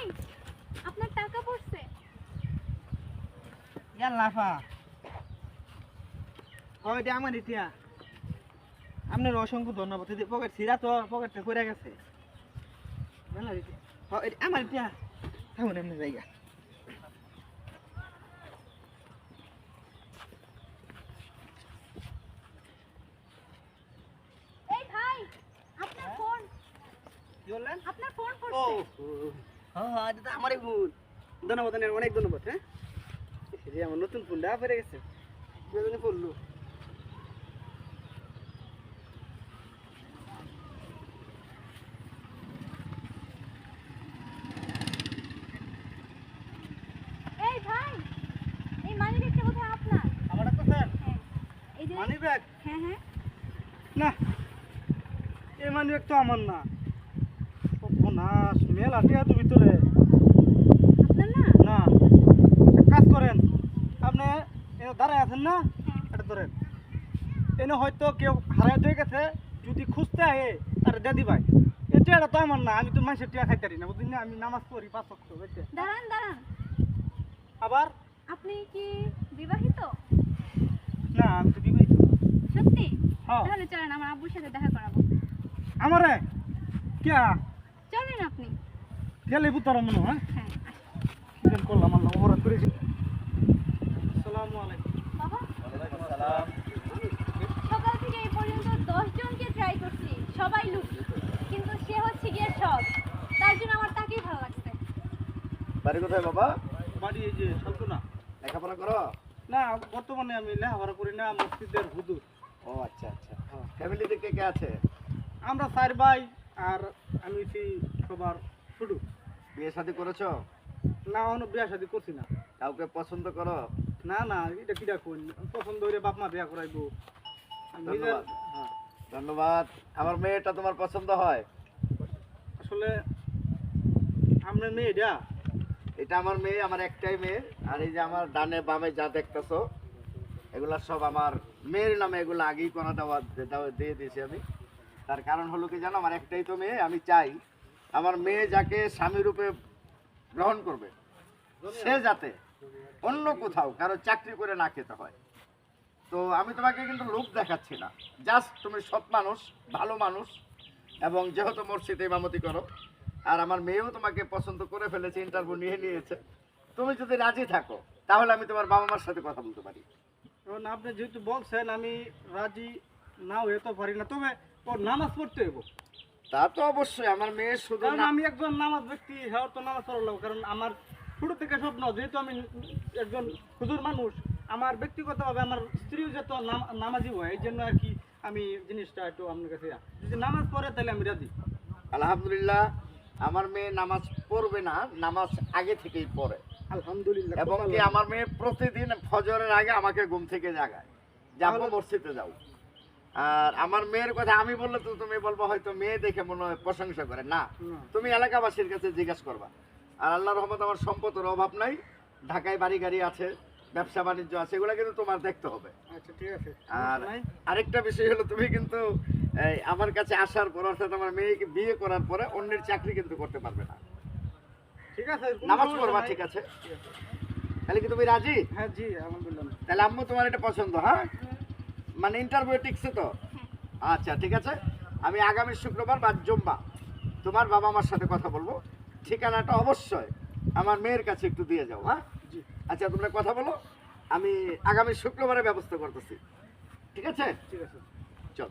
ভাই আপনার টাকা পড়ছে। ইয়ার লাফা। ও এটা আমার ইতিয়া আপনার অসংখ্য ধন্যবাদ। পকেট ছিঁড়া তো পকেটটা করে গেছে। আমার ইতিয়া থাকুন এমনি জায়গা। আপনার ফোন। কি হ্যাঁ হ্যাঁ এটা তো আমারই ভুল। ধন্যবাদ অনেক ধন্যবাদ হ্যাঁ? আমার নতুন ফোনটা ফেরে গেছে। বেদনে পড়ল মানি হ্যাঁ মানি ব্যাগ হ্যাঁ হ্যাঁ। না এই মানি ব্যাগ তো আমার না। নাশ মেল আটে তো ভিতরে। না? না। কাজ করেন আপনি দাঁড়ায় আছেন না? এটা ধরেন। এনে হয়তো কেউ হারাই দিয়ে গেছে যদি খুঁজতে আহে তার দাদি ভাই। এটা এটা তো আমার না আমি তো মানুষের টিয়া খাইতে পারি না বুঝলি না? আমি নামাজ পড়ি পাঁচ ওয়াক্ত, বুঝছে দাঁড়ান দাঁড়ান। আবার? আপনি কি বিবাহিত? না আমি তো বিবাহিত। না। সত্যি? হ্যাঁ। তাহলে চলেন আমার আব্বুর সাথে দেখা করাবো। আমারে? আপনি গেলে বুতার মনে হয়? হ্যাঁ করলাম আল্লাহ অপরাধ করেছি। আসসালামু আলাইকুম। বাবা? সকাল থেকে এই পর্যন্ত দশ জনকে ট্রাই করছি সবাই লুক কিন্তু সে হচ্ছে গিয়ে সব তার জন্য আমার তাকেই ভালো লাগছে। বাড়ি কোথায় বাবা? বাড়ি এই যে শান্তনা লেখাপড়া করো? না বর্তমানে আমি লেখাপড়া করি না মসজিদের হুদুর ও আচ্ছা আচ্ছা। ফ্যামিলিতে কে কে আছে? আমরা চার ভাই আর আমি সবার ছোট বিয়ে শাদী করেছ? না অন্য বিয়ে শাদি করছি না। কাউকে পছন্দ করো? না না এটা কিটা কোন পছন্দ হইলে বাপ মা বিয়া করাইবো। ধন্যবাদ। হ্যাঁ, ধন্যবাদ। আমার মেয়েটা তোমার পছন্দ হয়? আসলে আপনার মেয়েটা? এটা আমার মেয়ে আমার একটাই মেয়ে। আর এই যে আমার ডানে বামে যা দেখতেছো এগুলা সব আমার মেয়ের নামে এগুলো আগেই কোনো দেওয়া দেওয়া- দিয়ে দিয়েছি আমি। তার কারণ হলো কি জানো আমার একটাই তো মেয়ে আমি চাই আমার মেয়ে যাকে স্বামী রূপে গ্রহণ করবে, সে যাতে অন্য কোথাও কারও চাকরি করে না খেতে হয়। তো আমি তোমাকে কিন্তু লোক দেখাচ্ছি না। জাস্ট তুমি সৎ মানুষ, ভালো মানুষ, এবং যেহেতু মসজিদে ইমামতি করো, আর আমার মেয়েও তোমাকে পছন্দ করে ফেলেছে ইন্টারভিউ নিয়ে নিয়েছে, তুমি যদি রাজি থাকো, তাহলে আমি তোমার বাবা মার সাথে কথা বলতে পারি। এখন আপনি যেহেতু বলছেন, আমি রাজি না হয়ে তো পারি না, তবে ওর নামাজ পড়তে হইব। তা তো অবশ্যই আমার মেয়ে শুধু আমি একজন নামাজ ব্যক্তি হ্যাঁ তো নামাজ পড়া লাগবে কারণ আমার ছোট থেকে স্বপ্ন যেহেতু আমি একজন হুজুর মানুষ আমার ব্যক্তিগতভাবে আমার স্ত্রীও নাম- নামাজি হয় এই জন্য আর কি আমি জিনিসটা একটু আপনার কাছে যদি নামাজ পড়ে তাহলে আমি রাজি। আলহামদুলিল্লাহ আমার মেয়ে নামাজ পড়বে না নামাজ আগে থেকেই পড়ে। আলহামদুলিল্লাহ এবং কি আমার মেয়ে প্রতিদিন ফজরের আগে আমাকে ঘুম থেকে জাগায় যাব মসজিদে যাও। আর আমার মেয়ের কথা আমি বললে তো তুমি বলব হয়তো মেয়ে দেখে মনে হয় প্রশংসা করে। না। তুমি এলাকাবাসীর কাছে জিজ্ঞাসা করবা। আর আল্লাহ রহমত আমার সম্পদের অভাব নাই ঢাকায় বাড়ি গাড়ি আছে ব্যবসা বাণিজ্য আছে এগুলো কিন্তু তোমার দেখতে হবে। আচ্ছা ঠিক আছে। আর আরেকটা বিষয় হলো তুমি কিন্তু আমার কাছে আসার পর অর্থাৎ আমার মেয়েকে বিয়ে করার পরে অন্যের চাকরি কিন্তু করতে পারবে না। ঠিক আছে নামাজ পড়বা ঠিক আছে। তাহলে কি তুমি রাজি? হ্যাঁ জি আলহামদুলিল্লাহ। তাহলে আম্মু তোমার এটা পছন্দ হ্যাঁ? মানে ইন্টারভিউ টিকছে তো? আচ্ছা ঠিক আছে। আমি আগামী শুক্রবার বা জুম্বা তোমার বাবা মার সাথে কথা বলব। ঠিকানাটা অবশ্যই আমার মেয়ের কাছে একটু দিয়ে যাও হ্যাঁ? আচ্ছা তোমরা কথা বলো। আমি আগামী শুক্রবারে ব্যবস্থা করতেছি। ঠিক আছে? ঠিক আছে। চল।